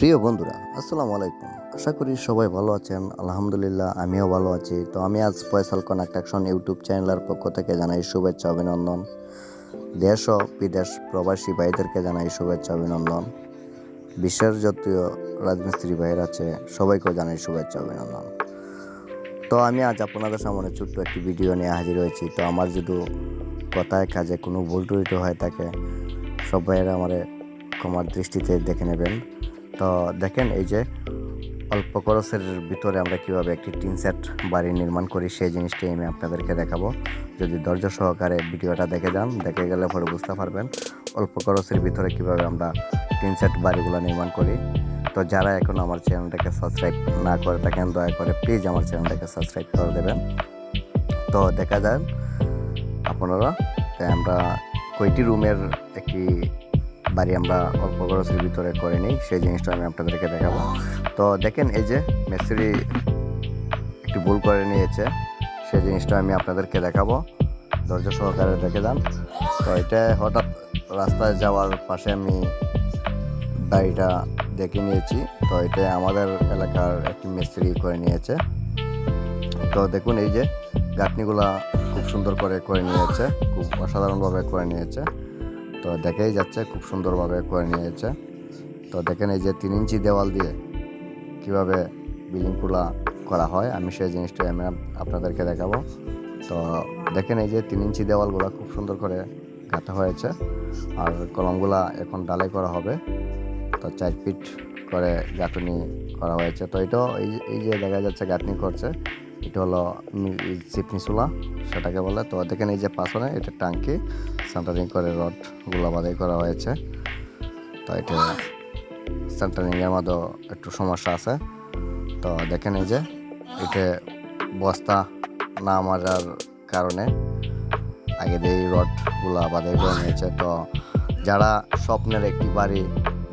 প্রিয় বন্ধুরা, আসসালামু আলাইকুম। আশা করি সবাই ভালো আছেন। আলহামদুলিল্লাহ, আমিও ভালো আছি। তো আমি আজ পয়সাল কনাকটাকশন ইউটিউব চ্যানেলের পক্ষ থেকে জানাই শুভেচ্ছা, অভিনন্দন। দেশ ও বিদেশ প্রবাসী ভাইদেরকে জানাই শুভেচ্ছা, অভিনন্দন। বিশ্বের যতীয় রাজমিস্ত্রি ভাইয়ের আছে, সবাইকেও জানাই শুভেচ্ছা, অভিনন্দন। তো আমি আজ আপনাদের সামনে ছোট্ট একটি ভিডিও নিয়ে হাজির হয়েছি। তো আমার যদি কথায়, কাজে কোনো ভুল টুটি হয়ে থাকে, সব ভাইয়েরা আমার ক্ষমার দৃষ্টিতে দেখে নেবেন। তো দেখেন এই যে অল্প খরচের ভিতরে আমরা কীভাবে একটি টিন সেট বাড়ি নির্মাণ করি, সেই জিনিসটাই আমি আপনাদেরকে দেখাবো। যদি ধৈর্য সহকারে ভিডিওটা দেখে যান, দেখে গেলে পরে বুঝতে পারবেন অল্প খরচের ভিতরে কীভাবে আমরা টিন সেট বাড়িগুলো নির্মাণ করি। তো যারা এখন আমার চ্যানেলটাকে সাবস্ক্রাইব না করে থাকেন, দয়া করে প্লিজ আমার চ্যানেলটাকে সাবস্ক্রাইব করে দেবেন। তো দেখা যান আপনারা আমরা কয়টি রুমের একটি বাড়ি আমরা অল্প খরচের ভিতরে করে নিই, সেই জিনিসটা আমি আপনাদেরকে দেখাবো। তো দেখেন এই যে মেসিরি একটু ভুল করে নিয়েছে, সেই জিনিসটা আমি আপনাদেরকে দেখাবো। ধৈর্য সহকারে দেখে যান। তো এটা হঠাৎ রাস্তায় যাওয়ার পাশে আমি বাড়িটা দেখে নিয়েছি। তো এটা আমাদের এলাকার একটি মিস্ত্রি করে নিয়েছে। তো দেখুন এই যে গাঁথনিগুলা খুব সুন্দর করে করে নিয়েছে, খুব অসাধারণভাবে করে নিয়েছে। তো দেখেই যাচ্ছে, খুব সুন্দরভাবে করে নিয়েছে তো দেখেন এই যে তিন ইঞ্চি দেওয়াল দিয়ে কীভাবে বিল্ডিংগুলা করা হয়, আমি সেই জিনিসটা আমি আপনাদেরকে দেখাবো। তো দেখেন এই যে তিন ইঞ্চি দেওয়ালগুলো খুব সুন্দর করে গাঁথা হয়েছে, আর কলমগুলা এখন ডালাই করা হবে। তো চার ফিট করে গাঁথনি করা হয়েছে। তো এটাও এই যে- এই যে দেখা যাচ্ছে গাঁথনি করছে, এটা হলো চিপনি চুলা সেটাকে বলে। তো দেখেন এই যে পাশনে এটা টাঙ্কি সেন্টারিং করে রডগুলো বাদাই করা হয়েছে। তো এটা সেন্টারিংয়ের মধ্যেও একটু সমস্যা আছে। তো দেখেন এই যে, এটা বস্তা না মারার কারণে আগে দিয়ে রডগুলো বাদাই করে নিয়েছে তো যারা স্বপ্নের একটি বাড়ি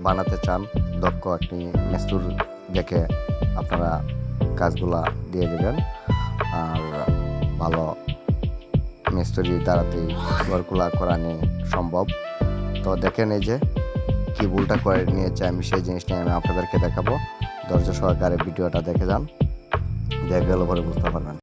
বানাতে চান, দক্ষ একটি মেস্তুর দেখে আপনারা কাজগুলা দিয়ে দেবেন। আর ভালো মিস্ত্রি দ্বারাতেই ঘরগুলা করা নিয়ে সম্ভব। তো দেখেন এই যে, কী ভুলটা করে নিয়েছে আমি সেই জিনিসটা আমি আপনাদেরকে দেখাবো। ধৈর্য সহকারে ভিডিওটা দেখে যান। দেখে গেলে পরে, বুঝতে পারবেন।